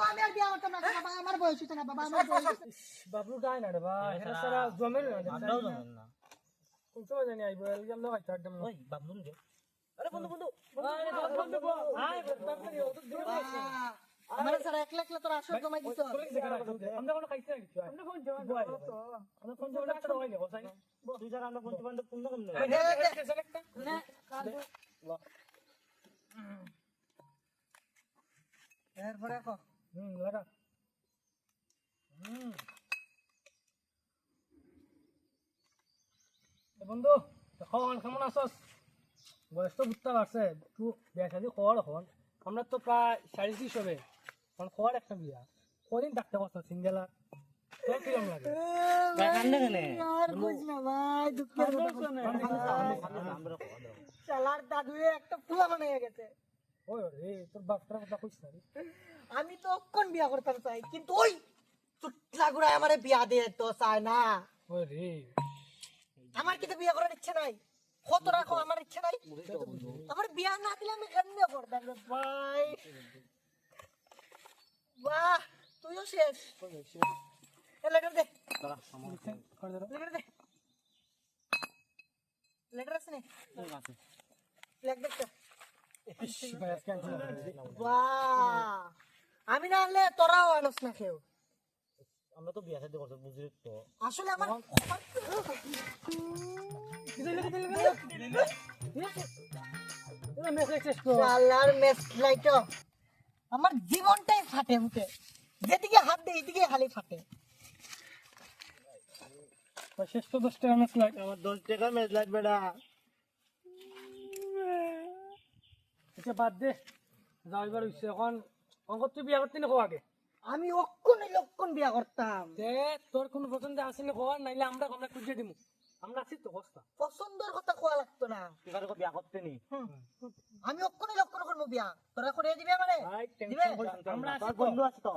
আমার বয়স না বাবা আমার না। বাবলু গায় না রে ভাই এটা সারা জমের না আমরাও জানেন না কোন সময় জানি আইবো এলগাম না হয়তো একদম ওই বাবলু রে আরে বন্ধু বন্ধু আমার স্যার এক লাখ তোর আসল জমাই দিছ আমরা কোনো খাইছে নাকি আমরা কোন জমা আমরা কোন জমা একটা হয় না হোসাই তুই যারা আমরা বন্ধু বান্ধব পূর্ণ কম না এরপরে কো হুম লাগা হুম বন্ধু এখন কেমন আছস? বয়স তো বুঝতে পারছে তুই বিয়া শাদি খবর এখন। আমরা তো প্রায় সাড়ে ত্রিশ হবে এখন খবর একটা বিয়া। কদিন থাকতে পারছ সিঙ্গেলা কেনে একটা আমি তো অক্ষণ বিয়া করতাম চাই কিন্তু ওই চুটলা গুড়ায় আমারে বিয়া দিয়ে তো চায় না। আমার কিন্তু বিয়া করার ইচ্ছে নাই। কত রাখো আমার ইচ্ছে নাই। আমার বিয়া না দিলে আমি কেমনে করতাম ভাই? বাহ তুইও শেষ। লেটার দে। লেটার দে। লেটার আছে নি? ফ্ল্যাগ দেখতে আমি না আনলে তোরাও আনস না কেউ। আমরা তো বিয়া শাদি করতে বুঝি তো। আসলে আমার আমার জীবনটাই ফাটে উঠে। যেদিকে হাত দেয় এদিকে খালি ফাটে। শেষ তো দশ টাকা মেস লাগ আমার দশ টাকা লাগবে না। আচ্ছা বাদ দে। যাও এবার হইছে এখন। অঙ্ক তুই বিয়া করতে না আগে আমি অক্ষণ লক্ষণ বিয়া করতাম। দে তোর কোনো পছন্দ আছে না কর নাইলে আমরা আমরা খুঁজে দিমু। আমরা আছি তো বস্তা পছন্দের কারও বিয়া করতে নি। আমি অক্ষণ লক্ষণ করব বিয়া। তোরা করে দিবি আমারে? দিবে? আমরা আছি বন্ধু আছে তো।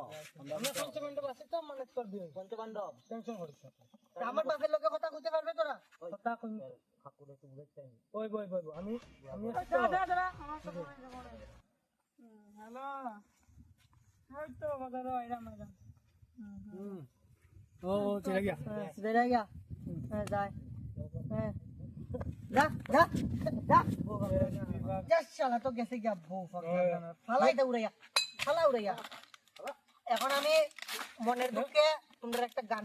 আমরা পঞ্চমেন্ট আছে তো মানে তোর বিয়ে। হইছে। পঞ্চপাণ্ডব টেনশন করিস না। আমার বাপের লোকে কথা কইতে পারবে তোরা? কথা কই ঠাকুর একটু বুঝাইতে চাই ওই বই বই আমি আমি আছি তো। হ্যালো। ওই তো বাজার এরা ম্যাডাম হুম। ও চলে গিয়া। বেড়ে গিয়া। হ্যাঁ যাই হ্যাঁ। যা যা যা। যা শালা তো গেছে গিয়া বউ ফালাই দে উড়াইয়া ফালা উড়াইয়া। এখন আমি মনের দুঃখে তোমরা একটা গান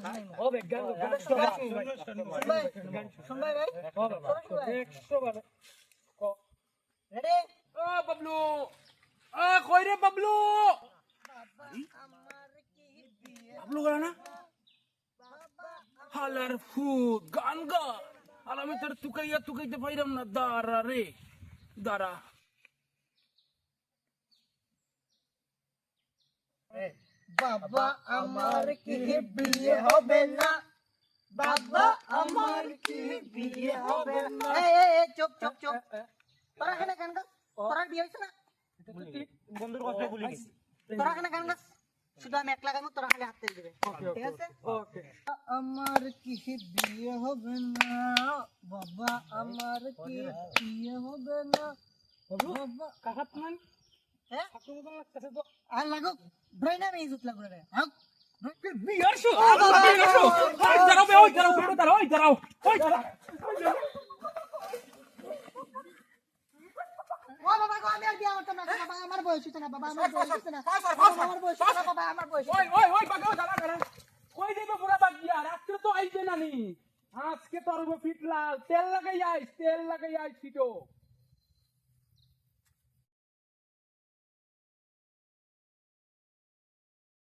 গান শুনবাই শুনবাই ভাই? ও বাবা। একশো ক। রেডি ও বাবলু। আ কই রে বাবলু? আমার কি বিয়ে বাবলু গলা হালার ফুট গান গা। আর আমি তোর তুকাইয়া তুকাইতে পাইরাম না। দাঁড়া রে দাঁড়া। বাবা আমার কি বিয়ে হবে না? বাবা আমার কি বিয়ে হবে না? এই চুপ চুপ চুপ তোরা এখানে গাস তোরা বিয়ে হইছে না? বন্ধুর কথা বলি তোরা এখানে গাস শুধু আমি এক লাগাইমু তোরা খালি হাতে দিবে। ঠিক আছে? ওকে। আমার কি বিয়ে হবে না? বাবা আমার কি বিয়ে হবে না? বাবা কাকাত মান। হ্যাঁ? কাকুর মতন লাগতেছে তো। আর লাগো ব্রেন আমি ইজুত লাগো রে। বিয়ার শো বিয়ার শো দাঁড়াও বে ওই দাঁড়াও ফটো দাঁড়াও ওই দাঁড়াও ওই দাঁড়াও। ও বাবা গো আমি আর বিয়ে করতাম না। বাবা আমার বয়স হইছে না বাবা আমার বয়স হইছে না। আমার বয়স বাবা আমার বয়স ওই ওই ওই বাগাও দাঁড়া দাঁড়া কই যাইবে পুরা বাদ দিয়া? রাত্রে তো আইবে না নি। তোর ফিটলা তেল লাগাই আইস তেল লাগাই আইস ফিটো।